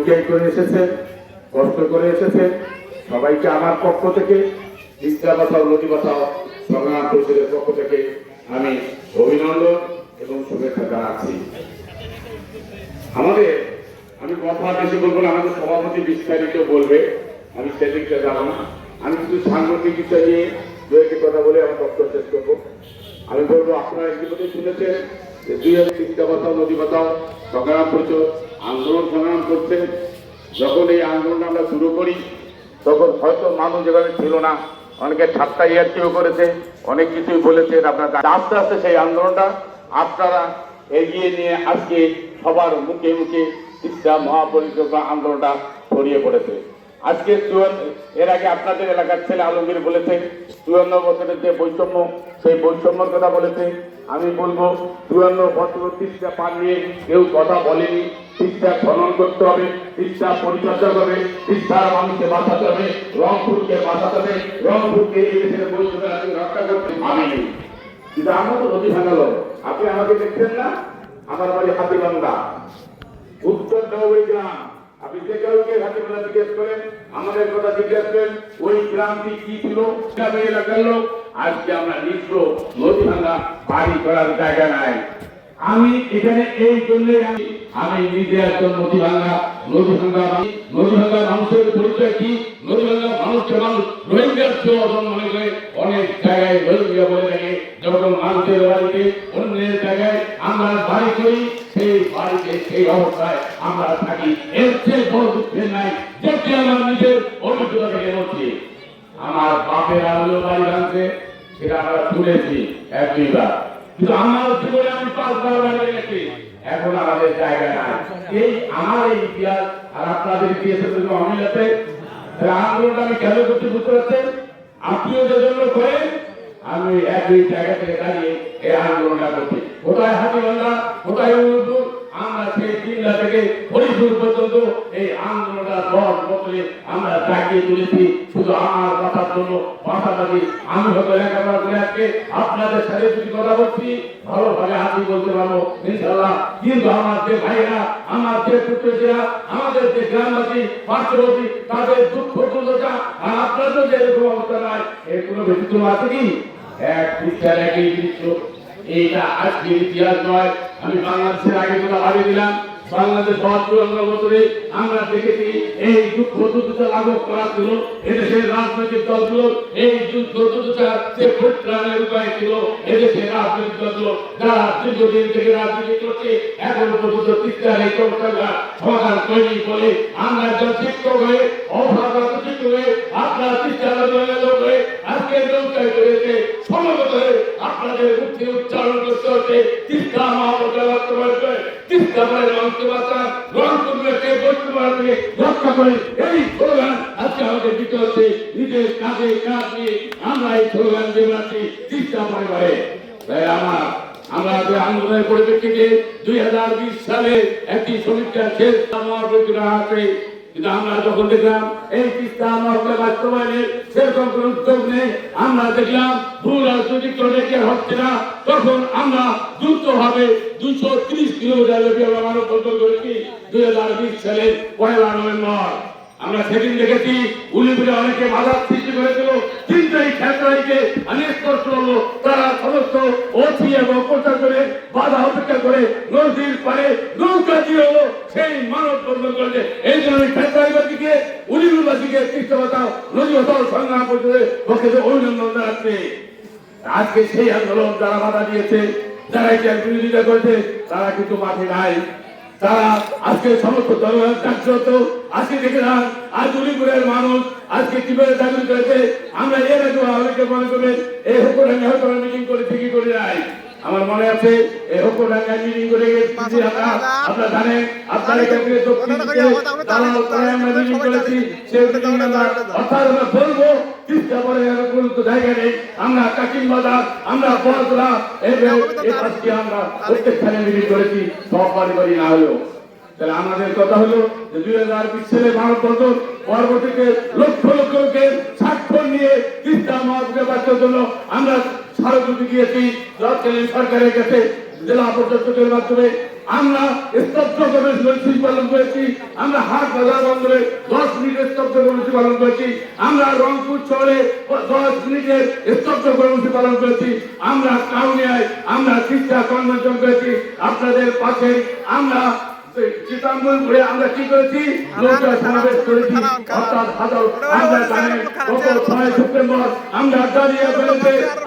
উদ্যোগ করে এসেছেন, কষ্ট করে এসেছেন। সবাইকে আমার পক্ষ থেকে বিদ্যা বাঁচাও নদী বাঁচাও সংগ্রাম পরিষদের পক্ষ থেকে আমি অভিনন্দন এবং শুভেচ্ছা জানাচ্ছি। আমাদের, আমি কথা বেশি বলব না, আমাদের সভাপতি বিস্তারিত বলবে, আমি সেদিকটা যাব না। আমি শুধু সাংগঠনিক বিষয় নিয়ে দু একটি কথা বলে আমার বক্তব্য শেষ করব। আমি বলব, আপনারা ইতিমধ্যে শুনেছেন যে দুই হাজার তিনটা বাঁচাও নদী বাঁচাও সংগ্রাম পরিষদ আন্দোলন সংগ্রাম করছে যখন এই আন্দোলন আমরা শুরু করি, তখন হয়তো মানুষ যেভাবে ছিল না। অনেকে ঠাট্টা ইয়ার্কিও করেছে, অনেক কিছুই বলেছেন আপনার। আস্তে আস্তে সেই আন্দোলনটা আপনারা এগিয়ে নিয়ে আজকে সবার মুখে মুখে ইচ্ছা মহাপরিকল্পনা আন্দোলনটা ছড়িয়ে পড়েছে। আজকে এর আগে আপনাদের এলাকার ছেলে আলমগীর বলেছে, চুয়ান্ন বছরের যে বৈষম্য, সেই বৈষম্যর কথা বলেছে। আমি বলব, চুয়ান্ন বছর তিরিশটা পান নিয়ে কেউ কথা বলেনি। তিরিশটা খনন করতে হবে তিরিশটা পরিচর্যা করবে তিরিশটার মানুষকে বাঁচাতে হবে, রংপুরকে বাঁচাতে হবে, রংপুরকে রক্ষা করতে আমি নেই। কিন্তু আমরা তো নদী ভাঙালো আপনি আমাকে দেখছেন না? আমার বাড়ি হাতিবান্ধা। উত্তর নবী গ্রাম। আপনি যে কাউকে হাতিবান্ধা জিজ্ঞেস করেন, আমাদের কথা জিজ্ঞেস করেন, ওই গ্রামটি কি ছিল? এলাকার লোক। আজকে আমরা নিত্র নদী ভাঙা বাড়ি করার জায়গা নাই। আমি এখানে এই জন্যে আমি আমি নিজে একজন নদী ভাঙ্গা নদী ভাঙ্গা নদী ভাঙ্গা মানুষের পরিচয় কি? নদী ভাঙ্গা মানুষকে মানুষ রোহিঙ্গার চেয়ে মনে করে। অনেক জায়গায় রোহিঙ্গা বলে থাকে। যখন মানুষের বাড়িতে অন্যের জায়গায় আমরা বাড়ি করি, সেই বাড়িতে সেই অবস্থায় আমরা থাকি। এর চেয়ে বড় দুঃখের নাই। যেটি আমার নিজের অভিজ্ঞতা থেকে বলছি আমার বাপের আলো বাড়ি ভাঙছে, সেটা আমরা তুলেছি এক দুইবার কিন্তু আমার জীবনে আমি পাঁচবার বাড়ি গেছি। এখন আমাদের জায়গা নাই। এই আমার এই ইতিহাস আর আপনাদের ইতিহাসের জন্য অমিল আছে। আন্দোলনটা আমি কেন করছি বুঝতে পারছেন? আপনিও যে জন্য করেন আমি এক দুই জায়গা থেকে দাঁড়িয়ে এই আন্দোলনটা করছি। কোথায় হাতিবান্ধা কোথায় উলুপুর আমরা থেকে হরিপুর পর্যন্ত এই আন্দোলনটা দশ বছরে আমরা জাগিয়ে তুলেছি। শুধু আমার কথার জন্য পাশাপাশি আমি হয়তো লেখাপড়া করে আজকে আপনাদের সাথে যদি কথা বলছি, ভালোভাবে হাতি বলতে পারব ইনশাল্লাহ কিন্তু আমার যে ভাইরা আমার যে পুত্ররা আমাদের যে গ্রামবাসী, পার্শ্ববর্তী, তাদের দুঃখ দুর্দশা আর আপনাদের যে এরকম অবস্থা নাই এর কোনো ব্যক্তিত্ব আছে কি? এক পৃষ্ঠার একই দৃশ্য এইটা আজকের ইতিহাস নয়। আমি বাংলাদেশের আগে কথা ভাবি দিলাম বাংলাদেশ বছরে আমরা দেখেছি, এই যুদ্ধ যুদ্ধটা লাগু করা ছিল, এদেশের রাজনৈতিক দলগুলো এই যুদ্ধ যুদ্ধটা যে ভোটদানের উপায় ছিল, এদেশের থেকে রাজনীতি করছে, এখন পর্যন্ত তিস্তার এই বলে আমরা একজন শিক্ষক হয়ে অভাবগত হয়ে, আপনারা তিস্তার লোক হয়ে, আজকে নৌকায় করেছে আপনাদের উচ্চারণ করতে হচ্ছে, তিস্তা মহাপ্রচার করবে তিস্তা মায়ের মানুষকে বাঁচান রংপুরকে বৈষ্ণব থেকে রক্ষা করে এই স্লোগান আজকে আমাদের দিতে হচ্ছে। নিজের কাঁধে কাঁধ নিয়ে আমরা এই স্লোগান দিয়ে বেড়াচ্ছি তিস্তা পরিবারে তাই আমার আমরা যে আন্দোলনের পরিপ্রেক্ষিতে দুই হাজার বিশ সালে একটি সমীক্ষা শেষ আছে কিন্তু আমরা যখন দেখলাম এই তিস্তা মহলে বাস্তবায়নের সেরকম কোন উদ্যোগ নেই, আমরা দেখলাম ভূ রাজনৈতিক রেখে হচ্ছে না, তখন আমরা দ্রুত ভাবে দুশো ত্রিশ কিলোমিটার আমরা করেছি। দুই হাজার বিশ সালের পয়লা নভেম্বর। আমরা সেদিন দেখেছি উলিপুরে অনেকে বাধার সৃষ্টি করেছিল। কিন্তু এই ক্ষেত্রকে আমি স্পষ্ট হলো তারা সমস্ত অতি এবং প্রচার করে বাধা অপেক্ষা করে নদীর পারে নৌকা দিয়ে হলো সেই মানব বন্ধন করেছে। এই জন্য ক্ষেত্রবাসীকে উলিপুরবাসীকে কৃষ্ণ বাঁচাও নদী বাঁচাও সংগ্রাম করতে পক্ষে অভিনন্দন জানাচ্ছে। আজকে সেই আন্দোলন যারা বাধা দিয়েছে, যারা এটার বিরোধিতা করেছে, তারা কিন্তু মাঠে নাই। তারা আজকে সমস্ত জনগণ জাগ্রত। আজকে দেখলাম আজ উলিপুরের মানুষ আজকে কীভাবে দাবি করেছে আমরা এর আগে অনেকে মনে করবেন এই হুকুরাঙ্গা হয়তো মিটিং করে ঠিকই করে নাই আমার মনে আছে এই হুকুরাঙ্গা মিটিং করে আপনারা জানেন আপনারা থেকে। দক্ষিণ দিকে আমরা মিটিং করেছি। সেই অর্থাৎ আমরা বলব আমাদের কথা হলো দুই হাজার বিশ সালে বন্ধন পরবর্তীতে লক্ষ লক্ষ লোকের স্বাক্ষর নিয়ে তিস্তা বাঁচার জন্য আমরা স্মারকলিপি দিয়েছি তৎকালীন সরকারের কাছে জেলা প্রশাসকের মাধ্যমে আমরা স্তব্ধ কর্মসূচি পালন করেছি, আমরা হাট বাজার বন্ধরে দশ মিনিটের স্তব্ধ কর্মসূচি পালন করেছি, আমরা রংপুর শহরে দশ মিনিটের স্তব্ধ কর্মসূচি পালন করেছি, আমরা কাউনিয়ায় আমরা শিক্ষা কনভেনশন করেছি, আপনাদের পাশে আমরা আমরা কি করেছি?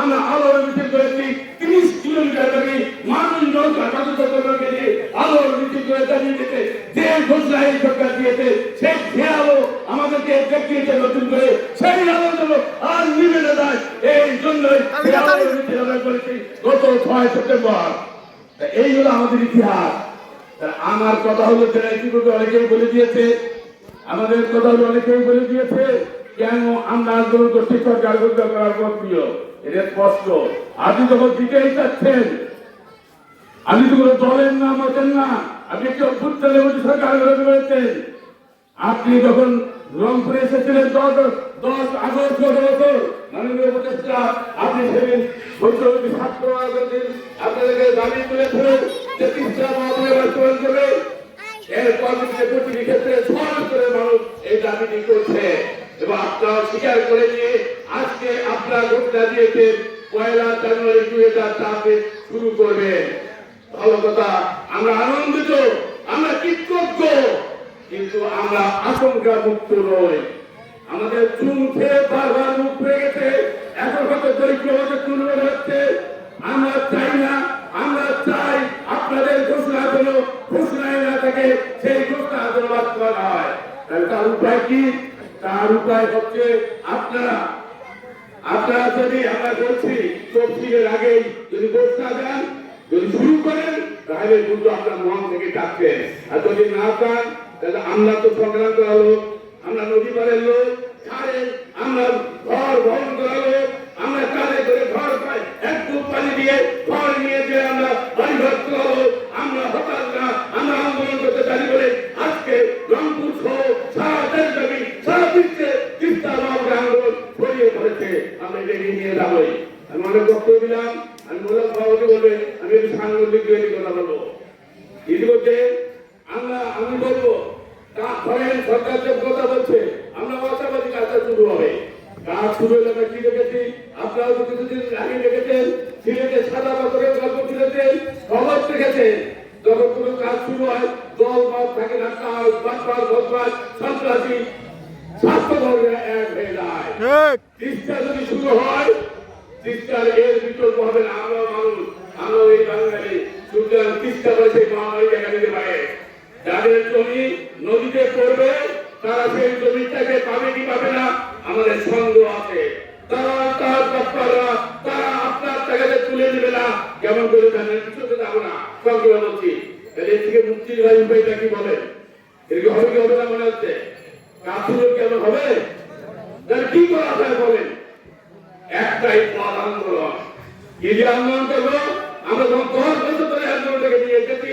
আমরা আলোর মিছিল করেছি ঘোষণা এই সরকার দিয়েছে সেই যে আলো আমাদেরকে দেখিয়েছে নতুন করে সেই আলো যেন আর নিবে না যায়। এই জন্যই সেই আলোর মিছিল আমরা করেছি গত ছয় সেপ্টেম্বর। তা এই হলো আমাদের ইতিহাস। আমার কথা হলো যারা ইতিপূর্বে অনেকেই বলে দিয়েছে। আমাদের কথা হলো অনেকেই বলে দিয়েছে কেন আমরা আন্দোলন করছি সরকার করার পর প্রিয়? এটা স্পষ্ট। আপনি যখন চাচ্ছেন, আপনি তো কোনো দলের নাম না, আপনি একটি অভ্যুত্থানের মধ্যে সরকার আপনি যখন রংপুরে এসেছিলেন দশ দশ আগস্ট গত মাননীয় উপদেষ্টা, আপনি সেদিন বৈদ্যুতিক ছাত্র আপনাদেরকে দাবি তুলেছিলেন যে তিনটা মহামারী বাস্তবায়ন করবে। এরপর থেকে প্রতিটি ক্ষেত্রে সব করে মানুষ এই দাবিটি করছে। এবং আপনারা স্বীকার করে নিয়ে আজকে আপনারা ঘোষণা দিয়েছেন পয়লা জানুয়ারি দুই হাজার চারকে শুরু করবেন ভালো কথা, আমরা আনন্দিত, আমরা কৃতজ্ঞ, কিন্তু আমরা আশঙ্কা মুক্ত নই। আমাদের চুন খেয়ে বারবার মুখ হয়ে গেছে, এখন হয়তো দরিদ্র চুন হয়ে যাচ্ছে আমরা চাই ডাকবেন আর যদি না চান তাহলে আমরা তো সংগ্রাম করা আমরা নদী পারের লোক। আমরা ঘর বহন করা আমরা কাজে করে ঘর পাই। এক বুক পানি দিয়ে ঘর নিয়ে যে আমরা বাড়ি ঘর করা আমরা হতাশ না। আমরা আন্দোলন করতে চাই বলে আজকে রংপুর সহ সারা দেশ ব্যাপী সারা বিশ্বে চিন্তা ভাবনা আন্দোলন ছড়িয়ে পড়েছে। আমরা এটা নিয়ে যাবোই। আমি অনেক বক্তব্য দিলাম। আমি মোলাম সভাপতি বলবে, আমি সাংগঠনিক কথা বলব। ইতিমধ্যে আমরা আমি বলব ধরেন সরকার যে কথা বলছে আমরা আশাবাদী কাজটা শুরু হবে। কাজ শুরু হলে আমরা কি দেখেছি? আপনারা তো কিছুদিন আগে দেখেছেন সিলেটে সাদা পাথরের গল্প তুলেছেন খবর দেখেছেন। যখন কোনো কাজ শুরু হয় দল মত থাকে না কাজ বাটপার বদমাস সন্ত্রাসী স্বাস্থ্য ধর্মে এক হয়ে যায়। তিস্তা যদি শুরু হয় তিস্তার এর বিকল্প হবে না আমরা মানুষ আমরা এই বাঙালি। সুতরাং তিস্তা করে সেই বাঙালি জায়গা দিতে পারে। যাদের জমি নদীতে পড়বে, তারা সেই জমিটাকে পাবে কি পাবে না, আমাদের সন্দেহ আছে। তারা তার তৎপররা তারা আপনার টাকাতে তুলে নেবে না। কেমন করে জানেন? কিছু তো যাব না। বলছি তাহলে এর থেকে মুক্তির ভাই উপায়টা কি এরকম হবে কি হবে না মনে হচ্ছে? হবে? তাহলে কি করা যায় বলেন? একটাই পথ আন্দোলন কি আন্দোলন করব আমরা যখন দশ বছর ধরে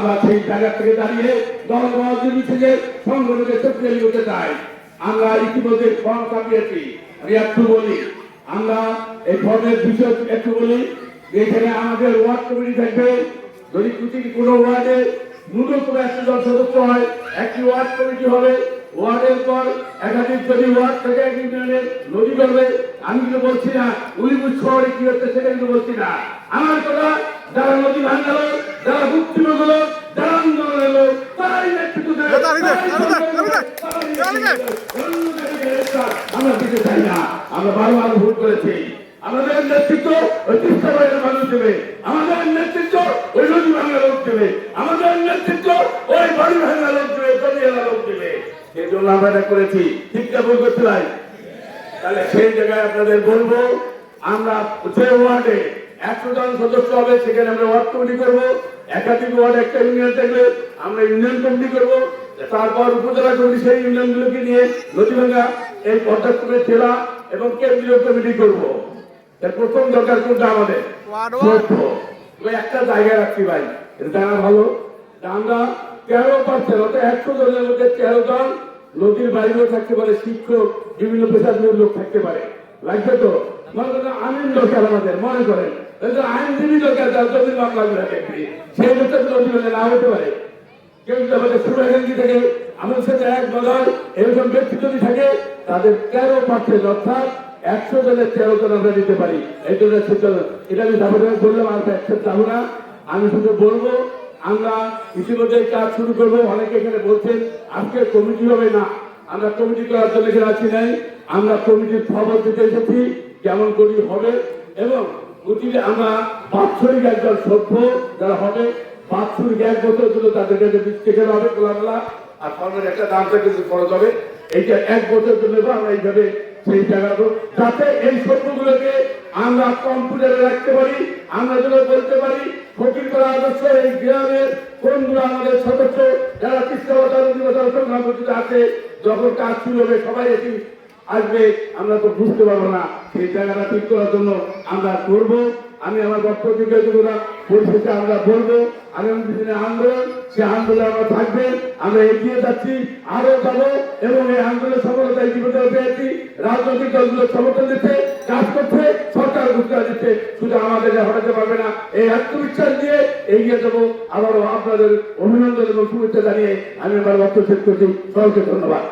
আমরা সেই জায়গা থেকে দাঁড়িয়ে দল রাজনীতি থেকে সংগঠনকে শক্তিশালী করতে চাই। আমরা ইতিমধ্যে ফর্ম কাটিয়েছি আমি একটু বলি। আমরা এই ফর্মের বিষয় একটু বলি এখানে আমাদের ওয়ার্ড কমিটি থাকবে। যদি প্রতিটি কোনো ওয়ার্ডে ন্যূনতম একশো জন সদস্য হয়, একটি ওয়ার্ড কমিটি হবে। ওয়ার্ডের পর একাধিক যদি ওয়ার্ড থাকে এক ইউনিয়নের নদী করবে, আমি কিন্তু বলছি না উলিপুর শহরে কি হচ্ছে সেটা কিন্তু বলছি না। আমার কথা যারা নদী ভাঙাল যারা মুক্তি হলো যারা আন্দোলন এলো তারাই নেতৃত্ব দেবে তালি দে, তালি দে, তালি দে, তালি দে। আমরা দিতে চাই না। আমরা বারবার ভুল করেছি। আমাদের নেতৃত্ব ওই তিস্তা বাইরের মানুষ দেবে। আমাদের নেতৃত্ব ওই নদী ভাঙা লোক দেবে। আমাদের নেতৃত্ব ওই বাড়ি ভাঙা লোক দেবে জমিয়ালা লোক দেবে। সেই জন্য আমরা এটা করেছি। ঠিকঠাক বই করতে পারি? তাহলে সেই জায়গায় আপনাদের বলব আমরা যে ওয়ার্ডে একশো জন সদস্য হবে সেখানে আমরা ওয়ার্ড কমিটি করব একাধিক ওয়ার্ড একটা ইউনিয়ন থাকলে আমরা ইউনিয়ন কমিটি করব। তারপর উপজেলা কমিটি সেই ইউনিয়নগুলোকে নিয়ে নদীভাঙ্গা এই জেলা এবং কেন্দ্রীয় কমিটি করব। প্রথম দরকার কোনটা আমাদের? একটা জায়গায় রাখছি ভাই এটা জানা ভালো। আমরা তেরো পার্সেন্ট অর্থাৎ একশো জনের মধ্যে তেরো জন নদীর বাইরেও থাকতে পারে শিক্ষক বিভিন্ন পেশাজীবী লোক থাকতে পারে। লাগবে তো? মনে করেন আইন দরকার আমাদের মনে করেন। সেই হতে পারে। কেউ এক ব্যক্তি যদি থাকে, তাদের অর্থাৎ একশো জনের তেরো আমরা দিতে পারি। এই জন্য এটা আমি বললাম, আর একশো যাব না। আমি শুধু বলব, আমরা ইতিমধ্যে কাজ শুরু করব। অনেকে এখানে বলছেন, আজকে কমিটি হবে না। আমরা কমিটি করার জন্য এখানে নাই। আমরা কমিটির খবর দিতে এসেছি, কেমন করি হবে। এবং আমরা বাৎসরিক একজন সভ্য যারা হবে, বাৎসরিক এক বছর জন্য তাদের কাছে বীজ হবে, খোলামেলা, আর ফর্মের একটা দামটা কিন্তু খরচ হবে। এইটা এক বছর জন্য আমরা এইভাবে সেই জায়গাটা যাতে এই সভ্যগুলোকে আমরা কম্পিউটারে রাখতে পারি, আমরা যেন বলতে পারি, ফকির করা আদর্শ এই গ্রামের কোনগুলো আমাদের সদস্য, যারা কৃষ্ণবতা নদীবতা সংগ্রাম আছে। যখন কাজ শুরু হবে, সবাই এটি আসবে, আমরা তো বুঝতে পারব না। সেই জায়গাটা ঠিক করার জন্য আমরা করব। আমি আমার বক্তব্য পরিশেষে আমরা বলব, আগামী দিনে আন্দোলন সে আন্দোলনে আমরা থাকবেন। আমরা এগিয়ে যাচ্ছি আরও যাব এবং এই আন্দোলনের সফলতা ইতিমধ্যে পেয়েছি রাজনৈতিক দলগুলো সমর্থন দিচ্ছে, কাজ করছে, সরকার ঘোষণা দিচ্ছে শুধু আমাদের হটাতে পারবে না, এই আত্মবিশ্বাস দিয়ে এগিয়ে যাব। আবারও আপনাদের অভিনন্দন এবং শুভেচ্ছা জানিয়ে আমি আমার বক্তব্য শেষ করছি। সকলকে ধন্যবাদ।